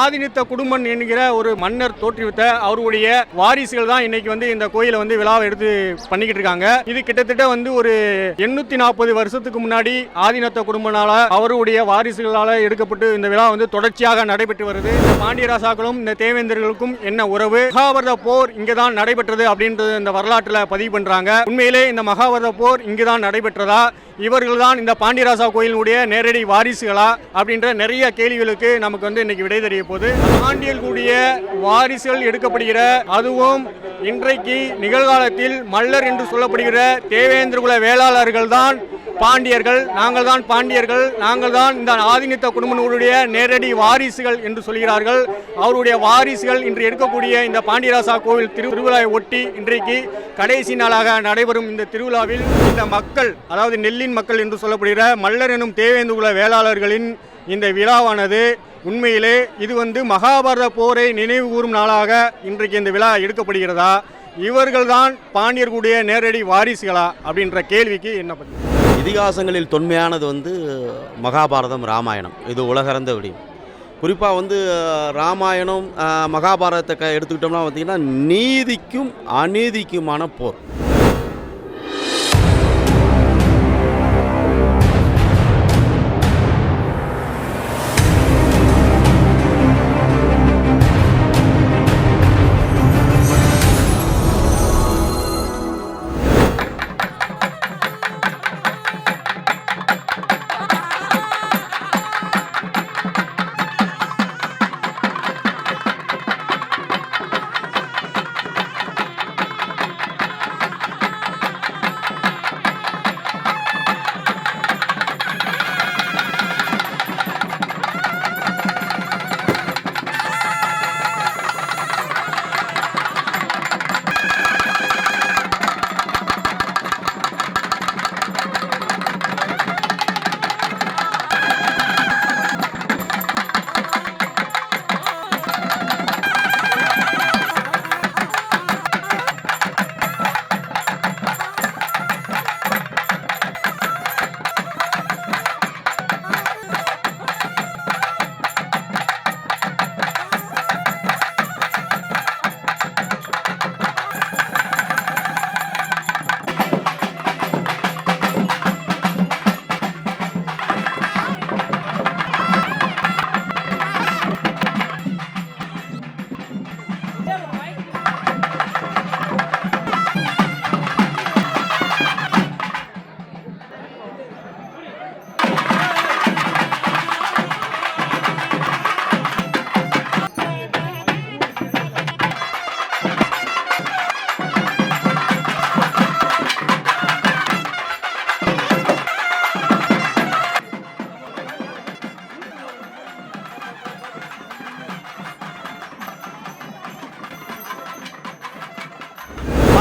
ஆதினித்த குடும்பம் என்கிற ஒரு மன்னர் தோற்றுவித்த அவருடைய வாரிசுகள் தான் இன்னைக்கு வந்து இந்த கோயிலை வந்து விழாவை எடுத்து பண்ணிக்கிட்டு இருக்காங்க. இது கிட்டத்தட்ட வந்து ஒரு எண்ணூத்தி நாற்பது வருஷத்துக்கு முன்னாடி ஆதினத்த குடும்பனால அவருடைய வாரிசுகளால எடுக்கப்பட்டு இந்த விழா வந்து தொடர்ச்சியாக நடைபெற்று வருது. இந்த பாண்டியராசாக்களும் இந்த தேவேந்தர்களுக்கும் என்ன உறவு? மகாபாரத போர் இங்கே தான் நடைபெற்றது அப்படின்றது இந்த வரலாற்றில் பதிவு பண்றாங்க. உண்மையிலே இந்த மகாபாரத போர் இங்கு தான் நடைபெற்றதா? இவர்கள் தான் இந்த பாண்டியராசா கோயிலினுடைய நேரடி வாரிசுகளா அப்படின்ற நிறைய கேள்விகளுக்கு நமக்கு வந்து இன்னைக்கு விடை தெரிய போகுது. பாண்டியல் கூடிய வாரிசுகள் எடுக்கப்படுகிற அதுவும் இன்றைக்கு நிகழ்காலத்தில் மல்லர் என்று சொல்லப்படுகிற தேவேந்திரகுல வேளாளர்கள் தான் பாண்டியர்கள் நாங்கள் தான் பாண்டியர்கள் நாங்கள் தான் இந்த ஆதினித்த குடும்பங்களுடைய நேரடி வாரிசுகள் என்று சொல்கிறார்கள். அவருடைய வாரிசுகள் இன்று எடுக்கக்கூடிய இந்த பாண்டியராசா கோவில் திரு திருவிழாவை ஒட்டி இன்றைக்கு கடைசி நாளாக நடைபெறும் இந்த திருவிழாவில் இந்த மக்கள் அதாவது நெல்லின் மக்கள் என்று சொல்லப்படுகிற மல்லர் எனும் தேவேந்துகுல வேளாளர்களின் இந்த விழாவானது உண்மையிலே இது வந்து மகாபாரத போரை நினைவு கூறும் நாளாக இன்றைக்கு இந்த விழா எடுக்கப்படுகிறதா? இவர்கள்தான் பாண்டியர்களுடைய நேரடி வாரிசுகளா? அப்படின்ற கேள்விக்கு என்ன பண்ணுறது இதிகாசங்களில் தொன்மையானது வந்து மகாபாரதம் ராமாயணம். இது உலகறந்த விடியும். குறிப்பாக வந்து ராமாயணம் மகாபாரதத்தை க எடுத்துக்கிட்டோம்னா பார்த்திங்கன்னா நீதிக்கும் அநீதிக்குமான போர்.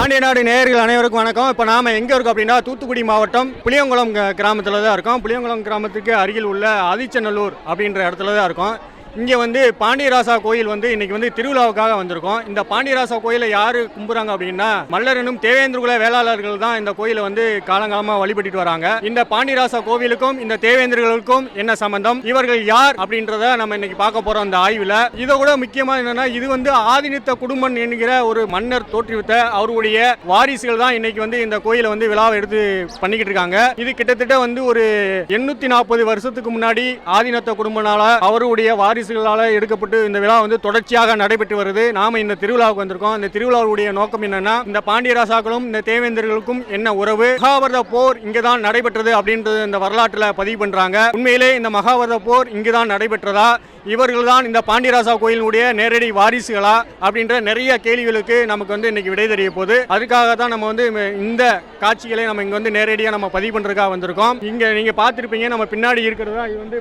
பாண்டியநாடு நேயர்கள் அனைவருக்கும் வணக்கம். இப்போ நாம எங்கே இருக்கோம் அப்படின்னா தூத்துக்குடி மாவட்டம் புளியங்குளம் கிராமத்தில் தான் இருக்கோம். புளியங்குளம் கிராமத்துக்கு அருகில் உள்ள ஆதிச்சநல்லூர் அப்படின்ற இடத்துல தான் இருக்கோம். இங்கே வந்து பாண்டியராசா கோயில் வந்து இன்னைக்கு வந்து திருவிழாவுக்காக வந்திருக்கோம். இந்த பாண்டியராசா கோயிலை யார் கும்புறாங்க அப்படின்னா மல்லரனும் தேவேந்திரகுல வேளாளர்கள் தான் இந்த கோயிலை வந்து காலங்காலமாக வழிபட்டுட்டு வராங்க. இந்த பாண்டியராசா கோவிலுக்கும் இந்த தேவேந்திரர்களுக்கும் என்ன சம்பந்தம்? இவர்கள் யார் அப்படின்றத நம்ம இன்னைக்கு பார்க்க போறோம் இந்த ஆய்வில். இதை கூட முக்கியமாக என்னன்னா இது வந்து ஆதினித்த குடும்பம் என்கிற ஒரு மன்னர் தோற்றுவித்த அவருடைய வாரிசுகள் தான் இன்னைக்கு வந்து இந்த கோயிலை வந்து விழாவை எடுத்து பண்ணிக்கிட்டு இருக்காங்க. இது கிட்டத்தட்ட வந்து ஒரு எண்ணூத்தி நாற்பது வருஷத்துக்கு முன்னாடி ஆதினத்த குடும்பனால அவருடைய வாரி வாரிசுகளால எடுக்கப்பட்டு இந்த விழா வந்து தொடர்ச்சியாக நடைபெற்று வருது. நாம இந்த திருவிழாவுக்கு வந்திருக்கோம். இந்த திருவிழாவுடைய நோக்கம் என்னன்னா இந்த பாண்டியராசாக்களும் இந்த தேவேந்தர்களுக்கும் என்ன உறவு? மகாபாரத போர் இங்கே தான் நடைபெற்றது அப்படின்றது இந்த வரலாற்றில் பதிவு பண்றாங்க. உண்மையிலே இந்த மகாபாரத போர் இங்கு தான் நடைபெற்றதா? இவர்கள் தான் இந்த பாண்டியராசா கோயிலினுடைய நேரடி வாரிசுகளா அப்படின்ற நிறைய கேள்விகளுக்கு நமக்கு வந்து இன்னைக்கு விடை தெரிய போகுது. அதுக்காக தான் நம்ம வந்து இந்த காட்சிகளை நம்ம இங்க வந்து நேரடியாக நம்ம பதிவு பண்றதுக்காக வந்திருக்கோம். இங்க நீங்க பார்த்துருப்பீங்க நம்ம பின்னாடி இருக்கிறது தான் இது வந்து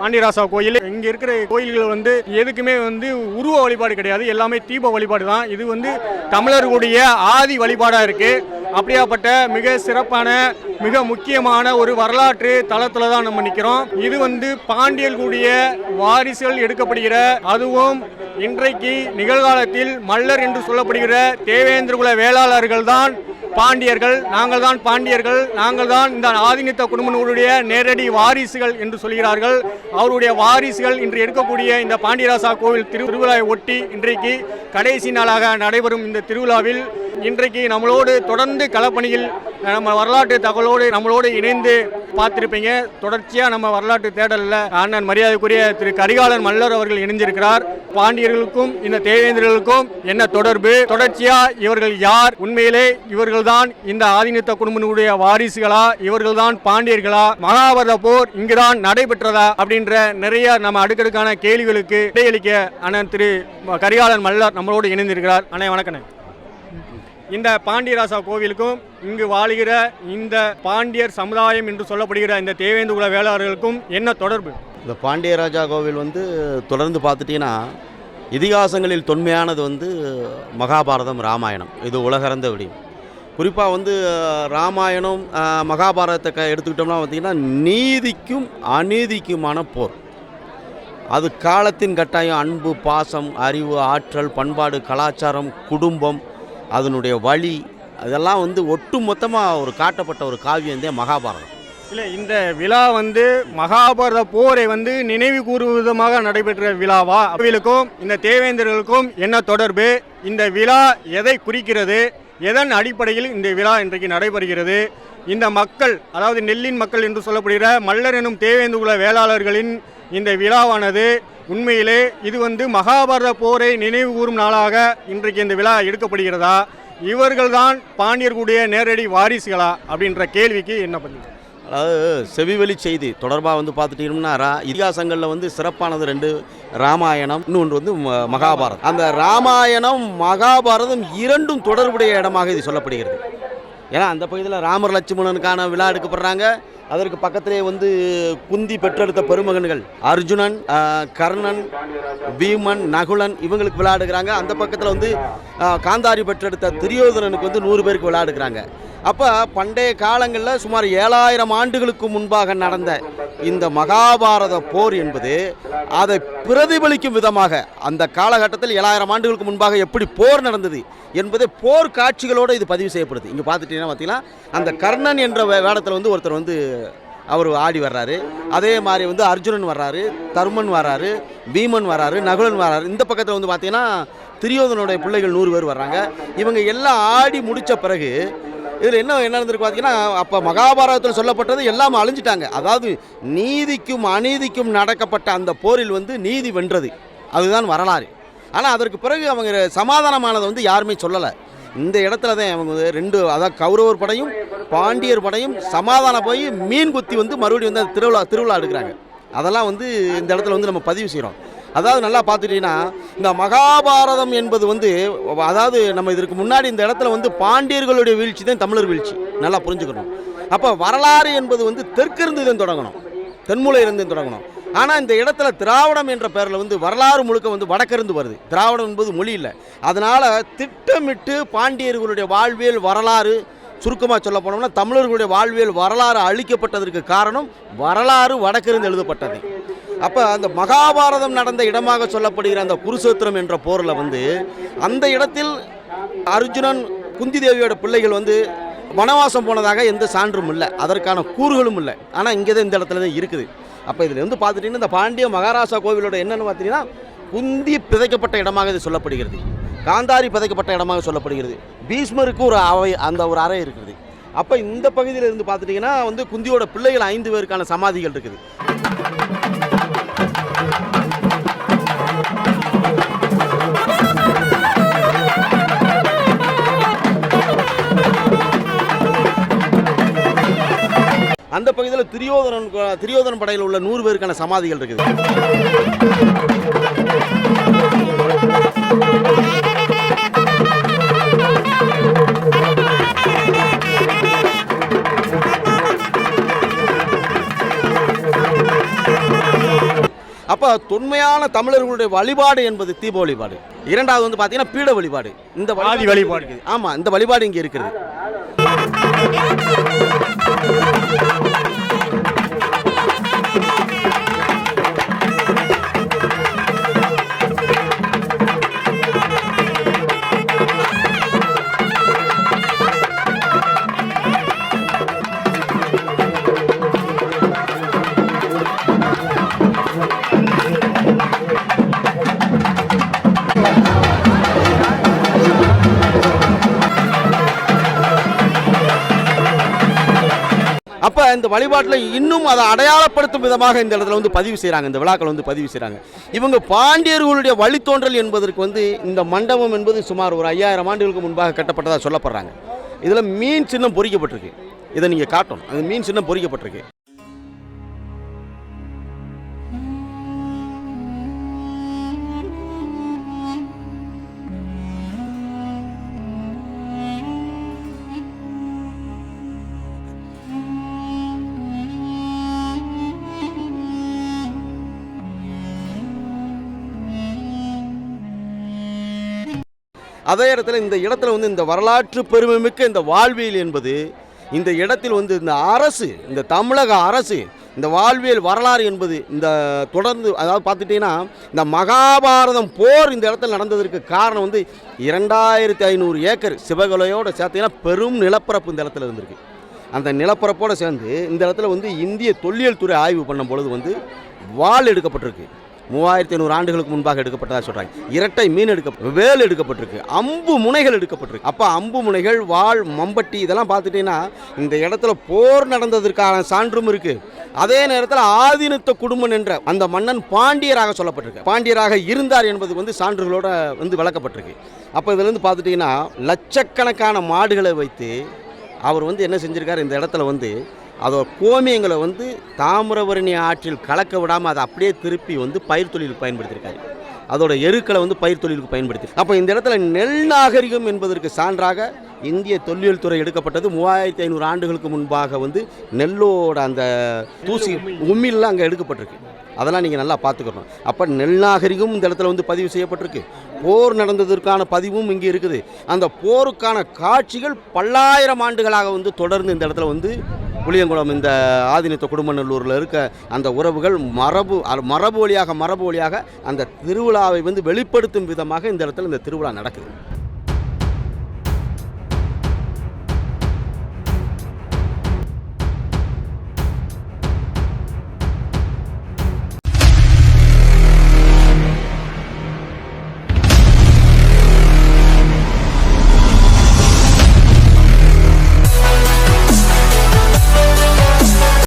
பாண்டியராசா கோயில். இங்க இருக்கிற கோயில்கள் வந்து எதுக்குமே வந்து உருவ வழிபாடு கிடையாது எல்லாமே தீப வழிபாடு தான். இது வந்து தமிழர்களுடைய ஆதி வழிபாடா இருக்கு. அப்படியாப்பட்ட மிக சிறப்பான மிக முக்கியமான ஒரு வரலாற்று தளத்துல தான் நம்ம நிக்கிறோம். இது வந்து பாண்டியர்களுடைய வாரிசுகள் எடுக்கப்படுகிற அதுவும் இன்றைக்கு நிகழ்காலத்தில் மல்லர் என்று சொல்லப்படுகிற தேவேந்திரகுல வேளாளர்கள் தான் பாண்டியர்கள். நாங்கள் தான் பாண்டியர்கள். நாங்கள் தான் இந்த ஆதினித்த குடும்பங்களுடைய நேரடி வாரிசுகள் என்று சொல்கிறார்கள். அவருடைய வாரிசுகள் இன்று எடுக்கக்கூடிய இந்த பாண்டியராசா கோவில் திரு- திருவிழாவை ஒட்டி இன்றைக்கு கடைசி நாளாக நடைபெறும் இந்த திருவிழாவில் இன்றைக்கு நம்மளோடு தொடர்ந்து களப்பணியில் நம்ம வரலாற்று தகவலோடு நம்மளோடு இணைந்து பார்த்துருப்பீங்க. தொடர்ச்சியாக நம்ம வரலாற்று தேடலில் அண்ணன் மரியாதைக்குரிய திரு கரிகாலன் மல்லர் அவர்கள் இணைஞ்சிருக்கிறார் பாண்டியர்களுக்கும் இந்த தேவேந்திரர்களுக்கும் என்ன தொடர்பு? தொடர்ச்சியாக இவர்கள் யார்? உண்மையிலே இவர்கள்தான் இந்த ஆதினித்த குடும்பனுடைய வாரிசுகளா? இவர்கள்தான் பாண்டியர்களா? மகாபாரத போர் இங்குதான் நடைபெற்றதா? அப்படின்ற நிறைய நம்ம அடுக்கடுக்கான கேள்விகளுக்கு விடையளிக்க அண்ணன் திரு கரிகாலன் மல்லர் நம்மளோடு இணைந்திருக்கிறார். அண்ணே வணக்கண்ணே. இந்த பாண்டியராசா கோவிலுக்கும் இங்கு வாழுகிற இந்த பாண்டியர் சமுதாயம் என்று சொல்லப்படுகிற இந்த தேவேந்து குல வேளாளர்களுக்கும் என்ன தொடர்பு? இந்த பாண்டியராஜா கோவில் வந்து தொடர்ந்து பார்த்துட்டிங்கன்னா இதிகாசங்களில் தொன்மையானது வந்து மகாபாரதம் ராமாயணம். இது உலகறந்த விடியும். குறிப்பாக வந்து ராமாயணம் மகாபாரதத்தை க எடுத்துக்கிட்டோம்னா பார்த்திங்கன்னா நீதிக்கும் அநீதிக்குமான போர். அது காலத்தின் கட்டாயம் அன்பு பாசம் அறிவு ஆற்றல் பண்பாடு கலாச்சாரம் குடும்பம் அதனுடைய வழி அதெல்லாம் வந்து ஒட்டு மொத்தமாக ஒரு காட்டப்பட்ட ஒரு காவியந்தே மகாபாரதம். இல்லை இந்த விழா வந்து மகாபாரத போரை வந்து நினைவு கூறும் விதமாக நடைபெற்ற விழாவா? அவர்களுக்கும் இந்த தேவேந்திரர்களுக்கும் என்ன தொடர்பு? இந்த விழா எதை குறிக்கிறது? எதன் அடிப்படையில் இந்த விழா இன்றைக்கு நடைபெறுகிறது? இந்த மக்கள் அதாவது நெல்லின் மக்கள் என்று சொல்லப்படுகிற மல்லர் எனும் தேவேந்து குல வேளாளர்களின் இந்த விழாவானது உண்மையிலே இது வந்து மகாபாரத போரை நினைவு கூறும் நாளாக இன்றைக்கு இந்த விழா எடுக்கப்படுகிறதா? இவர்கள்தான் பாண்டியர்களுடைய நேரடி வாரிசுகளா? அப்படின்ற கேள்விக்கு என்ன பதில்? அதாவது செவிவெளி செய்தி தொடர்பாக வந்து பார்த்துட்டீங்கன்னா ரா- இதிகாசங்களில் வந்து சிறப்பானது ரெண்டு ராமாயணம் இன்னொன்று வந்து ம- மகாபாரதம். அந்த ராமாயணம் மகாபாரதம் இரண்டும் தொடர்புடைய இடமாக இது சொல்லப்படுகிறது. ஏன்னா அந்த பகுதியில் ராமர் லட்சுமணனுக்கான விழா எடுக்கப்படுறாங்க. அதற்கு பக்கத்திலே வந்து குந்தி பெற்றெடுத்த பெருமகன்கள். அர்ஜுனன் கர்ணன் பீமன் நகுலன் இவங்களுக்கு விளையாடுகிறாங்க. அந்த பக்கத்தில் வந்து காந்தாரி பெற்றெடுத்த துரியோதனனுக்கு வந்து நூறு பேருக்கு விளையாடுகிறாங்க. அப்போ பண்டைய காலங்களில் சுமார் ஏழாயிரம் ஆண்டுகளுக்கு முன்பாக நடந்த இந்த மகாபாரத போர் என்பது அதை பிரதிபலிக்கும் விதமாக அந்த காலகட்டத்தில் ஏழாயிரம் ஆண்டுகளுக்கு முன்பாக எப்படி போர் நடந்தது என்பதை போர் காட்சிகளோடு இது பதிவு செய்யப்படுது. இங்கே பார்த்துட்டீங்கன்னா பார்த்தீங்கன்னா அந்த கர்ணன் என்ற வேடத்தில் வந்து ஒருத்தர் வந்து அவர் ஆடி வர்றாரு. அதே மாதிரி வந்து அர்ஜுனன் வர்றாரு தர்மன் வர்றாரு பீமன் வர்றாரு நகுலன் வர்றாரு. இந்த பக்கத்தில் வந்து பார்த்தீங்கன்னா துரியோதனுடைய பிள்ளைகள் நூறு பேர் வர்றாங்க. இவங்க எல்லாம் ஆடி முடித்த பிறகு இதில் என்ன என்ன நடந்திருக்கு பார்த்தீங்கன்னா அப்போ மகாபாரதத்தில் சொல்லப்பட்டது எல்லாம் அழிஞ்சிட்டாங்க. அதாவது நீதிக்கும் அநீதிக்கும் நடக்கப்பட்ட அந்த போரில் வந்து நீதி வென்றது. அதுதான் வரலாறு. ஆனால் அதற்கு பிறகு அவங்க சமாதானமானதை வந்து யாருமே சொல்லலை. இந்த இடத்துல தான் அவங்க ரெண்டு அதாவது கௌரவர் படையும் பாண்டியர் படையும் சமாதானம் போய் மீன் குத்தி வந்து மறுபடியும் வந்து அந்த திருவிழா திருவிழா எடுக்கிறாங்க. அதெல்லாம் வந்து இந்த இடத்துல வந்து நம்ம பதிவு செய்கிறோம் அதாவது நல்லா பார்த்துட்டீங்கன்னா இந்த மகாபாரதம் என்பது வந்து அதாவது நம்ம இதற்கு முன்னாடி இந்த இடத்துல வந்து பாண்டியர்களுடைய வீழ்ச்சி தான் தமிழர் வீழ்ச்சி. நல்லா புரிஞ்சுக்கணும். அப்போ வரலாறு என்பது வந்து தெற்கிருந்து தான் தொடங்கணும். தென்மூலையிலிருந்து தொடங்கணும். ஆனால் இந்த இடத்துல திராவிடம் என்ற பெயரில் வந்து வரலாறு முழுக்க வந்து வடக்கிருந்து வருது. திராவிடம் என்பது மொழி இல்லை. அதனால் திட்டமிட்டு பாண்டியர்களுடைய வாழ்வியல் வரலாறு சுருக்கமாக சொல்ல போனோம்னா தமிழர்களுடைய வாழ்வியல் வரலாறு அழிக்கப்பட்டதற்கு காரணம் வரலாறு வடக்கிருந்து எழுதப்பட்டது. அப்போ அந்த மகாபாரதம் நடந்த இடமாக சொல்லப்படுகிற அந்த குருசேத்திரம் என்ற போரில் வந்து அந்த இடத்தில் அர்ஜுனன் குந்தி தேவியோட பிள்ளைகள் வந்து வனவாசம் போனதாக எந்த சான்றும் இல்லை. அதற்கான கூறுகளும் இல்லை. ஆனால் இங்கே தான் இந்த இடத்துல தான் இருக்குது. அப்போ இதில் வந்து பார்த்துட்டிங்கன்னா இந்த பாண்டிய மகாராஷ்டிரா கோவிலோட என்னென்னு பார்த்தீங்கன்னா குந்தி பிதைக்கப்பட்ட இடமாக இது சொல்லப்படுகிறது. காந்தாரி பதைக்கப்பட்ட இடமாக சொல்லப்படுகிறது. பீஷ்மருக்கு ஒரு அவை அந்த ஒரு அறை இருக்குது. அப்போ இந்த பகுதியில் இருந்து பார்த்துட்டிங்கன்னா வந்து குந்தியோட பிள்ளைகள் ஐந்து பேருக்கான சமாதிகள் இருக்குது. அந்த பகுதியில் திரியோதனன் திரியோதரன் படையில் உள்ள நூறு பேருக்கான சமாதிகள் இருக்குது. அப்போ தொன்மையான தமிழர்களுடைய வழிபாடு என்பது தீப வழிபாடு. இரண்டாவது வந்து பார்த்தீங்கன்னா பீட வழிபாடு. இந்த வழிபாடு. இருக்குது ஆமாம் இந்த வழிபாடு இங்கே இருக்கிறது. இந்த வழிபாட்டில் இன்னும் அதை அடையாளப்படுத்தும் விதமாக இந்த இடத்துல வந்து பதிவு செய்கிறாங்க இந்த விழாக்கள் வந்து பதிவு செய்கிறாங்க இவங்க பாண்டியர்களுடைய வழித்தோன்றல் என்பதற்கு வந்து இந்த மண்டபம் என்பது சுமார் ஒரு ஐயாயிரம் ஆண்டுகளுக்கு முன்பாக கட்டப்பட்டதாக சொல்லப்படுறாங்க. இதில் மீன் சின்னம் பொறிக்கப்பட்டிருக்கு. இதை நீங்கள் காட்டணும். அந்த மீன் சின்னம் பொறிக்கப்பட்டிருக்கு. அதே இடத்துல இந்த இடத்துல வந்து இந்த வரலாற்று பெருமைமிக்க இந்த வாழ்வியல் என்பது இந்த இடத்தில் வந்து இந்த அரசு இந்த தமிழக அரசு இந்த வாழ்வியல் வரலாறு என்பது இந்த தொடர்ந்து அதாவது பார்த்துட்டிங்கன்னா இந்த மகாபாரதம் போர் இந்த இடத்துல நடந்ததற்கு காரணம் வந்து இரண்டாயிரத்தி ஐநூறு ஏக்கர் சிவகலையோடு சேர்த்திங்கன்னா பெரும் நிலப்பரப்பு இந்த இடத்துல இருந்திருக்கு. அந்த நிலப்பரப்போடு சேர்ந்து இந்த இடத்துல வந்து இந்திய தொல்லியல் துறை ஆய்வு பண்ணும் பொழுது வந்து வாள் எடுக்கப்பட்டிருக்கு. மூவாயிரத்தி ஐநூறு ஆண்டுகளுக்கு முன்பாக எடுக்கப்பட்டதாக சொல்கிறாங்க இரட்டை மீன் எடுக்க வேல் எடுக்கப்பட்டிருக்கு அம்பு முனைகள் எடுக்கப்பட்டிருக்கு. அப்போ அம்பு முனைகள் வாள் மம்பட்டி இதெல்லாம் பார்த்துட்டீங்கன்னா இந்த இடத்துல போர் நடந்ததற்கான சான்றும் இருக்குது அதே நேரத்தில் ஆதீனத்த குடும்பம் என்ற அந்த மன்னன் பாண்டியராக சொல்லப்பட்டிருக்கு பாண்டியராக இருந்தார் என்பது வந்து சான்றுகளோட வந்து விளக்கப்பட்டிருக்கு. அப்போ இதுலேருந்து பார்த்துட்டிங்கன்னா லட்சக்கணக்கான மாடுகளை வைத்து அவர் வந்து என்ன செஞ்சுருக்கார்? இந்த இடத்துல வந்து அதோட கோமியங்களை வந்து தாமிரபரணி ஆற்றில் கலக்க விடாமல் அதை அப்படியே திருப்பி வந்து பயிர் தொழிலுக்கு பயன்படுத்தியிருக்காரு. அதோட எருக்களை வந்து பயிர் தொழிலுக்கு பயன்படுத்தி அப்போ இந்த இடத்துல நெல் நாகரிகம் என்பதற்கு சான்றாக இந்திய தொல்லியல் துறை எடுக்கப்பட்டது மூவாயிரத்தி ஐநூறு ஆண்டுகளுக்கு முன்பாக வந்து நெல்லோட அந்த தூசி உம்மிலாம் அங்கே எடுக்கப்பட்டிருக்கு. அதெல்லாம் நீங்கள் நல்லா பார்த்துக்கணும். அப்போ நெல் நாகரிகம் இந்த இடத்துல வந்து பதிவு செய்யப்பட்டிருக்கு. போர் நடந்ததற்கான பதிவும் இங்கே இருக்குது. அந்த போருக்கான காட்சிகள் பல்லாயிரம் ஆண்டுகளாக வந்து தொடர்ந்து இந்த இடத்துல வந்து புளியங்குளம் இந்த ஆதினத்த குடும்பநல்லூரில் இருக்க அந்த உறவுகள் மரபு மரபு வழியாக மரபு வழியாக அந்த திருவிழாவை வந்து வெளிப்படுத்தும் விதமாக இந்த இடத்துல இந்த திருவிழா நடக்குது.